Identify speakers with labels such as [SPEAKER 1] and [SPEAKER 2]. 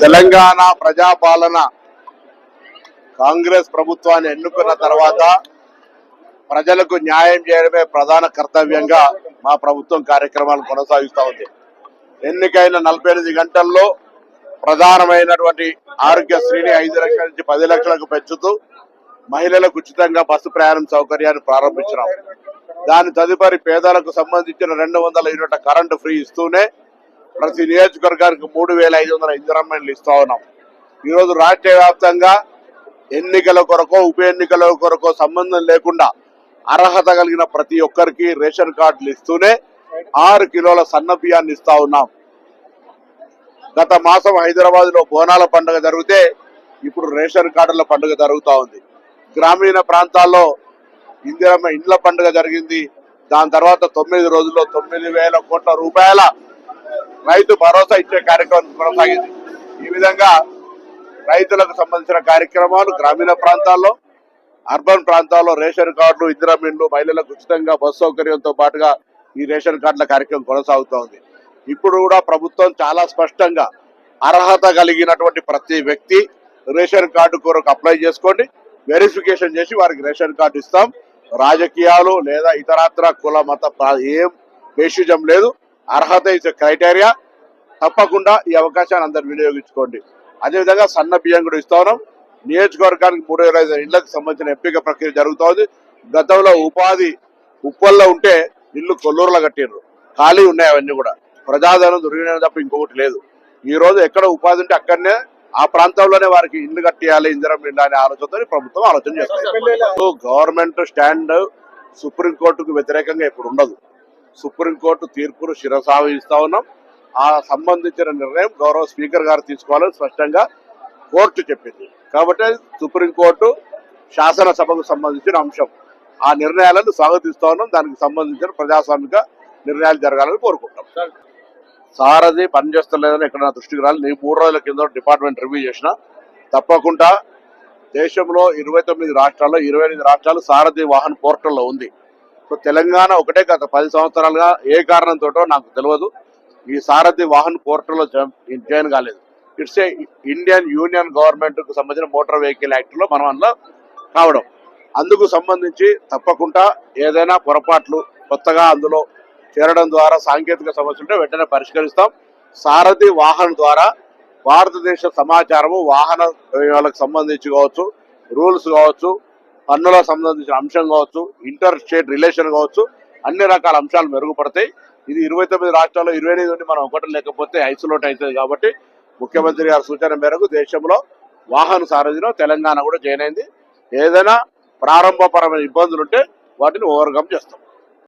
[SPEAKER 1] తెలంగాణ ప్రజాపాలన కాంగ్రెస్ ప్రభుత్వాన్ని ఎన్నుకున్న తర్వాత ప్రజలకు న్యాయం చేయడమే ప్రధాన కర్తవ్యంగా మా ప్రభుత్వం కార్యక్రమాలు కొనసాగిస్తూ ఉంది. ఎన్నికైన నలభై ఎనిమిది గంటల్లో ప్రధానమైనటువంటి ఆరోగ్యశ్రీని ఐదు లక్షల నుంచి పది లక్షలకు పెంచుతూ మహిళలకు ఉచితంగా బస్సు ప్రయాణం సౌకర్యాన్ని ప్రారంభించినాం. దాని తదుపరి పేదలకు సంబంధించిన రెండు వందల యూనిట్ల కరెంటు ఫ్రీ ఇస్తూనే ప్రతి నియోజకవర్గానికి మూడు వేల ఐదు వందల ఇందిరమ్మలు ఇస్తా ఉన్నాం. ఈరోజు రాష్ట్ర వ్యాప్తంగా ఎన్నికల కొరకో ఉప ఎన్నికల కొరకో సంబంధం లేకుండా అర్హత కలిగిన ప్రతి ఒక్కరికి రేషన్ కార్డులు ఇస్తూనే ఆరు కిలోల సన్న బియ్యాన్ని ఇస్తా ఉన్నాం. గత మాసం హైదరాబాద్లో బోనాల పండుగ జరిగితే ఇప్పుడు రేషన్ కార్డుల పండుగ జరుగుతూ ఉంది. గ్రామీణ ప్రాంతాల్లో ఇందిరమ్మ ఇండ్ల పండుగ జరిగింది. దాని తర్వాత తొమ్మిది రోజుల్లో తొమ్మిది వేల కోట్ల రూపాయల రైతు భరోసా ఇచ్చే కార్యక్రమం కొనసాగింది. ఈ విధంగా రైతులకు సంబంధించిన కార్యక్రమాలు గ్రామీణ ప్రాంతాల్లో అర్బన్ ప్రాంతాల్లో రేషన్ కార్డులు ఇందిరా మిన్లు మహిళలకు ఉచితంగా బస్ సౌకర్యంతో పాటుగా ఈ రేషన్ కార్డుల కార్యక్రమం కొనసాగుతోంది. ఇప్పుడు కూడా ప్రభుత్వం చాలా స్పష్టంగా అర్హత కలిగినటువంటి ప్రతి వ్యక్తి రేషన్ కార్డు కొరకు అప్లై చేసుకోండి. వెరిఫికేషన్ చేసి వారికి రేషన్ కార్డు ఇస్తాం. రాజకీయాలు లేదా ఇతరత్ర కుల మత ఏం బేషిజం లేదు. అర్హత ఇస్ క్రైటీరియా తప్పకుండా ఈ అవకాశాన్ని అందరు వినియోగించుకోండి. అదేవిధంగా సన్న బియ్యం కూడా ఇస్తా ఉన్నాం. నియోజకవర్గానికి మూడు వేల ఐదు ఇళ్ళకు సంబంధించిన ఎంపిక ప్రక్రియ జరుగుతోంది. గతంలో ఉపాధి ఉప్పల్లో ఉంటే ఇల్లు కొల్లూరులో కట్టిర్రు. ఖాళీ ఉన్నాయి అవన్నీ కూడా. ప్రజాధనం దొరికిన తప్ప ఇంకొకటి లేదు. ఈ రోజు ఎక్కడ ఉపాధి ఉంటే అక్కడనే ఆ ప్రాంతంలోనే వారికి ఇల్లు కట్టియాలి ఇందిరం ఇల్లు అనే ఆలోచనతో ప్రభుత్వం ఆలోచన చేస్తుంది. గవర్నమెంట్ స్టాండ్ సుప్రీంకోర్టుకు వ్యతిరేకంగా ఇప్పుడు ఉండదు. సుప్రీంకోర్టు తీర్పును శిరసావహిస్తా ఉన్నాం. ఆ సంబంధించిన నిర్ణయం గౌరవ స్పీకర్ గారు తీసుకోవాలని స్పష్టంగా కోర్టు చెప్పింది. కాబట్టి సుప్రీంకోర్టు శాసనసభకు సంబంధించిన అంశం. ఆ నిర్ణయాలను స్వాగతిస్తా ఉన్నాం. దానికి సంబంధించిన ప్రజాస్వామిక నిర్ణయాలు జరగాలని కోరుకుంటాం సారథి పనిచేస్తలేదని ఎక్కడ నా దృష్టికి రాలి నేను మూడు రోజుల కింద డిపార్ట్మెంట్ రివ్యూ చేసిన. తప్పకుండా దేశంలో ఇరవై తొమ్మిది రాష్ట్రాల్లో ఇరవై ఎనిమిది రాష్ట్రాలు సారథి వాహన్ పోర్టల్లో ఉంది. సో తెలంగాణ ఒకటే గత పది సంవత్సరాలుగా ఏ కారణంతోటో నాకు తెలియదు ఈ సారథి వాహన్ పోర్టల్లో జాయిన్ కాలేదు. ఇట్స్ ఏ ఇండియన్ యూనియన్ గవర్నమెంట్కు సంబంధించిన మోటార్ వెహికల్ యాక్ట్లో మనం అందులో కావడం అందుకు సంబంధించి తప్పకుండా ఏదైనా పొరపాట్లు కొత్తగా అందులో చేరడం ద్వారా సాంకేతిక సమస్య ఉంటే వెంటనే పరిష్కరిస్తాం. సారథి వాహనం ద్వారా భారతదేశ సమాచారము వాహన వాళ్ళకి సంబంధించి కావచ్చు రూల్స్ కావచ్చు పన్నుల సంబంధించిన అంశం కావచ్చు ఇంటర్ స్టేట్ రిలేషన్ కావచ్చు అన్ని రకాల అంశాలు మెరుగుపడతాయి. ఇది ఇరవై తొమ్మిది రాష్ట్రాల్లో ఇరవై ఎనిమిది నుండి మనం ఒకటి లేకపోతే ఐసోలేట్ అవుతుంది కాబట్టి ముఖ్యమంత్రి గారి సూచన మేరకు దేశంలో వాహన సారథిలో తెలంగాణ కూడా జాయిన్ అయింది. ఏదైనా ప్రారంభపరమైన ఇబ్బందులు ఉంటే వాటిని ఓవర్కమ్ చేస్తాం.